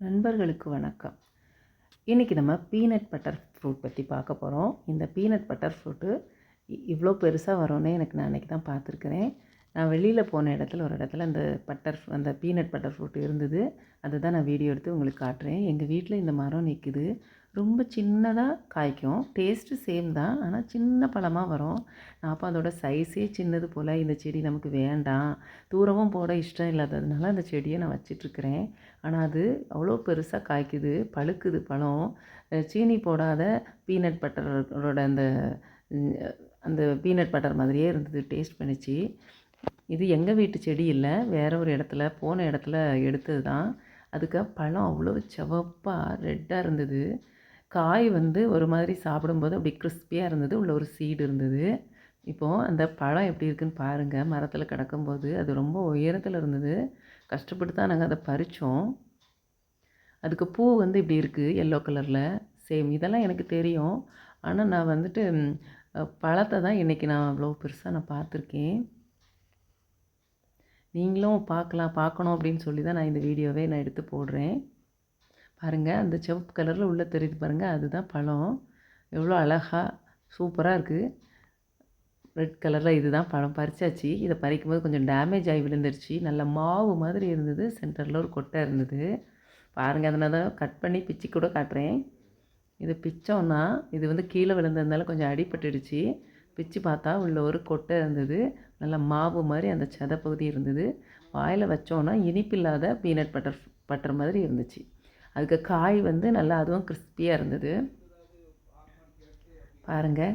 நண்பர்களுக்கு வணக்கம். இன்றைக்கி நம்ம பீனட் பட்டர் ஃப்ரூட் பற்றி பார்க்க போகிறோம் இந்த பீனட் பட்டர் ஃப்ரூட்டு இவ்வளோ பெருசாக வரும்னே எனக்கு நான் அன்றைக்கி தான் பார்த்துருக்குறேன். நான் வெளியில் போன இடத்துல ஒரு இடத்துல அந்த பட்டர் அந்த பீனட் பட்டர் ஃப்ரூட் இருந்தது. அதை தான் நான் வீடியோ எடுத்து உங்களுக்கு காட்டுறேன். எங்கள் வீட்டில் இந்த மரம் நிற்குது ரொம்ப சின்னதாக காய்க்கும். டேஸ்ட்டு சேம் தான். ஆனால் சின்ன பழமாக வரும். நான் அப்போ அதோட சைஸே சின்னது போல் இந்த செடி நமக்கு வேண்டாம். தூரமும் போட இஷ்டம் இல்லாததுனால அந்த செடியை நான் வச்சிட்ருக்கிறேன். ஆனால் அது அவ்வளோ பெருசாக காய்க்குது. பழுக்குது பழம். சீனி போடாத பீனட் பட்டரோட அந்த அந்த பீனட் பட்டர் மாதிரியே இருந்தது. டேஸ்ட் பண்ணிச்சு. இது எங்கள் வீட்டு செடி இல்லை. வேற ஒரு இடத்துல போன இடத்துல எடுத்தது தான். அதுக்கு பழம் அவ்வளோ செவப்பாக ரெட்டாக இருந்தது. காய் வந்து ஒரு மாதிரி சாப்பிடும்போது அப்படி கிறிஸ்பியாக இருந்தது. உள்ள ஒரு சீடு இருந்தது. இப்போது அந்த பழம் எப்படி இருக்குன்னு பாருங்கள் மரத்தில் கிடக்கும்போது அது ரொம்ப உயரத்தில் இருந்தது. கஷ்டப்பட்டு தான் நாங்கள் அதை பறித்தோம் அதுக்கு பூ வந்து இப்படி இருக்குது எல்லோ கலரில் சேம் இதெல்லாம் எனக்கு தெரியும். ஆனால் நான் வந்துட்டு பழத்தை தான் இன்றைக்கி நான் அவ்வளோ பெருசாக நான் பார்த்துருக்கேன். நீங்களும் பார்க்கலாம் பார்க்கணும் அப்படின்னு சொல்லி தான் நான் இந்த வீடியோவே நான் எடுத்து போடுறேன். பாருங்கள் அந்த சிவப்பு கலரில் உள்ளே தெரியுது பாருங்கள் அதுதான் பழம். எவ்வளோ அழகாக சூப்பராக இருக்குது ரெட் கலரில் இதுதான் பழம். பறிச்சாச்சு. இதை பறிக்கும்போது கொஞ்சம் டேமேஜ் ஆகி விழுந்துருச்சு. நல்ல மாவு மாதிரி இருந்தது. சென்டரில் ஒரு கொட்டை இருந்தது. பாருங்கள் அதனால் தான் கட் பண்ணி பிச்சு கூட காட்டுறேன். இது பிச்சோன்னா இது வந்து கீழே விழுந்ததுனால கொஞ்சம் அடிபட்டுடுச்சு. பிச்சு பார்த்தா உள்ள ஒரு கொட்டை இருந்தது. நல்ல மாவு மாதிரி அந்த சதை பகுதி இருந்தது. வாயில் வச்சோன்னா இனிப்பில்லாத பீனட் பட்டர் பட்டர் மாதிரி இருந்துச்சு. அதுக்கு காய் வந்து நல்லா அதுவும் கிறிஸ்பியாக இருந்தது. பாருங்கள்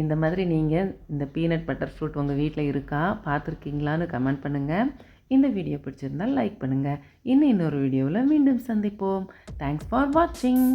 இந்த மாதிரி நீங்கள் இந்த பீனட் பட்டர் ஃப்ரூட் உங்கள் வீட்டில் இருக்கா பார்த்துருக்கீங்களான்னு கமெண்ட் பண்ணுங்கள் இந்த வீடியோ பிடிச்சிருந்தால் லைக் பண்ணுங்கள் இன்னும் இன்னொரு வீடியோவில் மீண்டும் சந்திப்போம். தேங்க்ஸ் ஃபார் வாட்சிங்